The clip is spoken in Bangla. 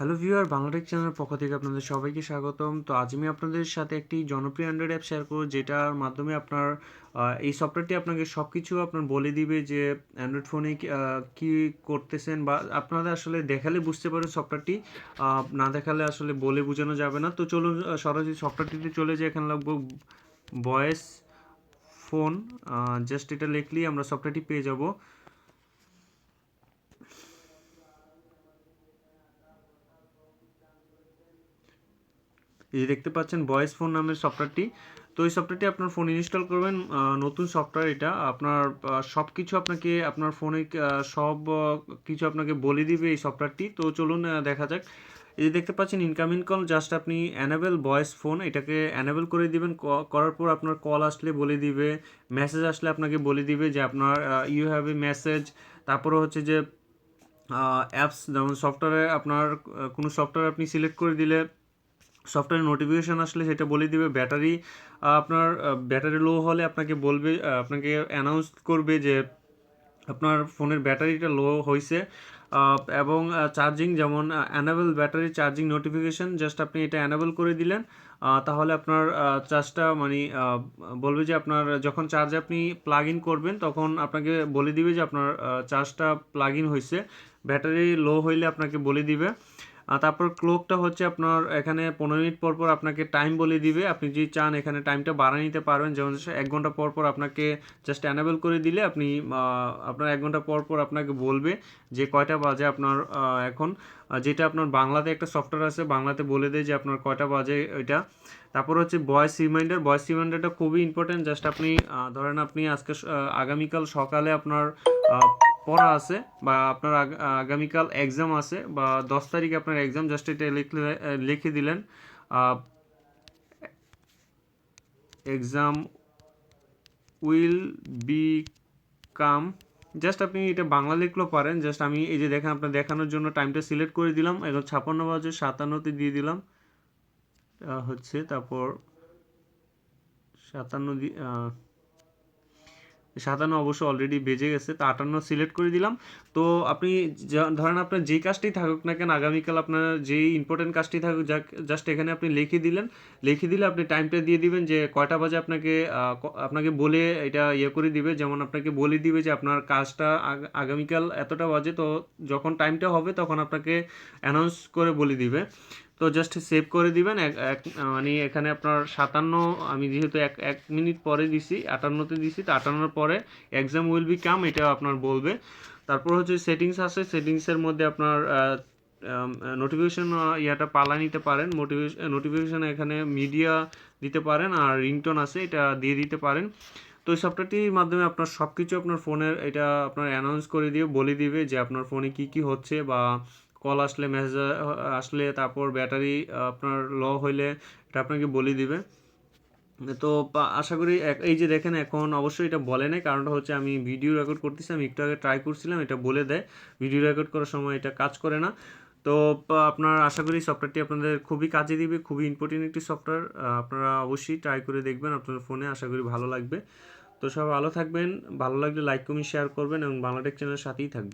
হ্যালো ভিউয়ার বাংলাটেক চ্যানেলের পক্ষ থেকে আপনাদের সবাইকে স্বাগতম। তো আজ আমি আপনাদের সাথে একটি জনপ্রিয় অ্যান্ড্রয়েড অ্যাপ শেয়ার করব, যেটার মাধ্যমে আপনার এই সফটওয়্যারটি আপনাকে সব কিছু আপনার বলে দিবে যে অ্যান্ড্রয়েড ফোনে কি করতেছেন বা আপনাদের আসলে দেখালে বুঝতে পারেন সফটওয়্যারটি না দেখালে আসলে বলে বোঝানো যাবে না। তো চলুন সরাসরি সফটওয়্যারটিতে চলে যাই। এখানে লাগবো ভয়েস ফোন জাস্ট এটা লিখলেই আমরা সফটওয়্যারটি পেয়ে যাব। এই যে দেখতে পাচ্ছেন ভয়েস ফোন নামের সফটওয়্যারটি। তো এই সফটওয়্যারটি আপনার ফোন ইনস্টল করবেন নতুন সফটওয়্যার এটা। আপনার সব কিছু আপনাকে, আপনার ফোনে সব কিছু আপনাকে বলে দিবে এই সফটওয়্যারটি। তো চলুন দেখা যাক। এই যে দেখতে পাচ্ছেন ইনকামিং কল জাস্ট আপনি অ্যানাবেল ভয়েস ফোন, এটাকে অ্যানাবেল করে দিবেন। করার পর আপনার কল আসলে বলে দিবে মেসেজ আসলে আপনাকে বলে দিবে যে আপনার ইউ হ্যাভ এ মেসেজ তারপরে হচ্ছে যে অ্যাপস যেমন সফটওয়্যারে আপনার কোনো সফটওয়্যার আপনি সিলেক্ট করে দিলে সফটওয়্যার নোটিফিকেশন আসলে সেটা বলে দিবে। ব্যাটারি আপনার ব্যাটারি লো হলে আপনাকে বলবে আপনাকে অ্যানাউন্স করবে যে আপনার ফোনের ব্যাটারিটা লো হয়েছে এবং চার্জিং যেমন enable battery charging notification just আপনি এটা অ্যানাবেল করে দিলেন তাহলে আপনার চার্জটা মানে বলবে যে আপনার, যখন চার্জ আপনি প্লাগ ইন করবেন, তখন আপনাকে বলে দিবে যে আপনার চার্জটা প্লাগ ইন হয়েছে ব্যাটারি লো হইলে আপনাকে বলে দিবে। তারপর ক্লোকটা হচ্ছে আপনার এখানে পনেরো মিনিট পর পর আপনাকে টাইম বলে দিবে। আপনি যদি চান এখানে টাইমটা বাড়ায় নিতে পারবেন। যেমন এক ঘণ্টা পর পর আপনাকে জাস্ট অ্যানাবেল করে দিলে আপনি আপনার এক ঘণ্টা পর পর আপনাকে বলবে যে কয়টা বাজে আপনার এখন। যেটা আপনার বাংলাতে একটা সফটওয়্যার আছে, বাংলাতে বলে দেয় যে আপনার কয়টা বাজে ওইটা তারপর হচ্ছে ভয়েস রিমাইন্ডার ভয়েস রিমাইন্ডারটা খুবই ইম্পর্টেন্ট জাস্ট আপনি ধরেন আপনি আজকে আগামীকাল সকালে আপনার পড়া আছে বা আপনার আগ- আগামীকাল এক্সাম আছে বা দশ তারিখে আপনার এক্সাম জাস্ট এটা লিখলে লিখে দিলেন। Exam will be come just আপনি এটা বাংলা লিখলেও পারেন জাস্ট আমি এই যে দেখেন আপনার দেখানোর জন্য টাইমটা সিলেক্ট করে দিলাম এখন ছাপ্পান্ন বাজে সাতান্নতে দিয়ে দিলাম। হচ্ছে তারপর সাতান্ন দি- আহ, সাতান্ন অবশ্য অলরেডি বেজে গেছে, তো আটান্ন সিলেক্ট করে দিলাম। তো আপনি ধরেন আপনার যে কাজটি থাকুক না কেন, আগামীকাল আপনার যেই ইম্পর্টেন্ট কাজটি থাকুক জাস্ট এখানে আপনি লিখে দিলেন। লিখে দিলে আপনি টাইমটা দিয়ে দিবেন যে কয়টা বাজে আপনাকে আপনাকে বলে এটা ইয়ে করে দিবে। যেমন আপনাকে বলে দিবে যে আপনার কাজটা আগামীকাল এতটা বাজে, তো যখন টাইমটা হবে তখন আপনাকে অ্যানাউন্স করে বলে দিবে। তো জাস্ট সেভ করে দিবেন। এক মানে এখানে আপনার সাতান্ন, আমি যেহেতু এক এক মিনিট পরে দিছি, আটান্নতে দিছি, তো আটান্নর পরে এক্সাম উইল বি কাম এটা আপনার বলবে। তারপর হচ্ছে সেটিংস আছে সেটিংসের মধ্যে আপনার নোটিফিকেশন ইয়াটা পালা নিতে পারেন মোটিভেশন নোটিফিকেশন এখানে মিডিয়া দিতে পারেন, আর রিংটোন আছে, এটা দিয়ে দিতে পারেন। তো এই সফটওয়্যারটির মাধ্যমে আপনার সব কিছু আপনার ফোনের এটা আপনার অ্যানাউন্স করে দিয়ে বলে দিবে যে আপনার ফোনে কি কি হচ্ছে বা কল আসলে মেসেজ আসলে তারপর ব্যাটারি আপনার ল হইলে এটা আপনাকে বলে দিবে। তো আশা করি এই যে দেখেন এখন অবশ্যই এটা বলে নাই, কারণটা হচ্ছে আমি ভিডিও রেকর্ড করতেছি, আমি একটু আগে ট্রাই করছিলাম, এটা বলে দেয়। ভিডিও রেকর্ড করার সময় এটা কাজ করে না। তো আপনার আশা করি সফটওয়্যারটি আপনাদের খুবই কাজে দিবে, খুবই ইম্পর্টেন্ট একটি সফটওয়্যার আপনারা অবশ্যই ট্রাই করে দেখবেন, আপনার ফোনে আশা করি ভালো লাগবে। তো সব ভালো থাকবেন, ভালো লাগলে লাইক কমেন্ট শেয়ার করবেন এবং বাংলাটেক চ্যানেলের সাথেই থাকবেন।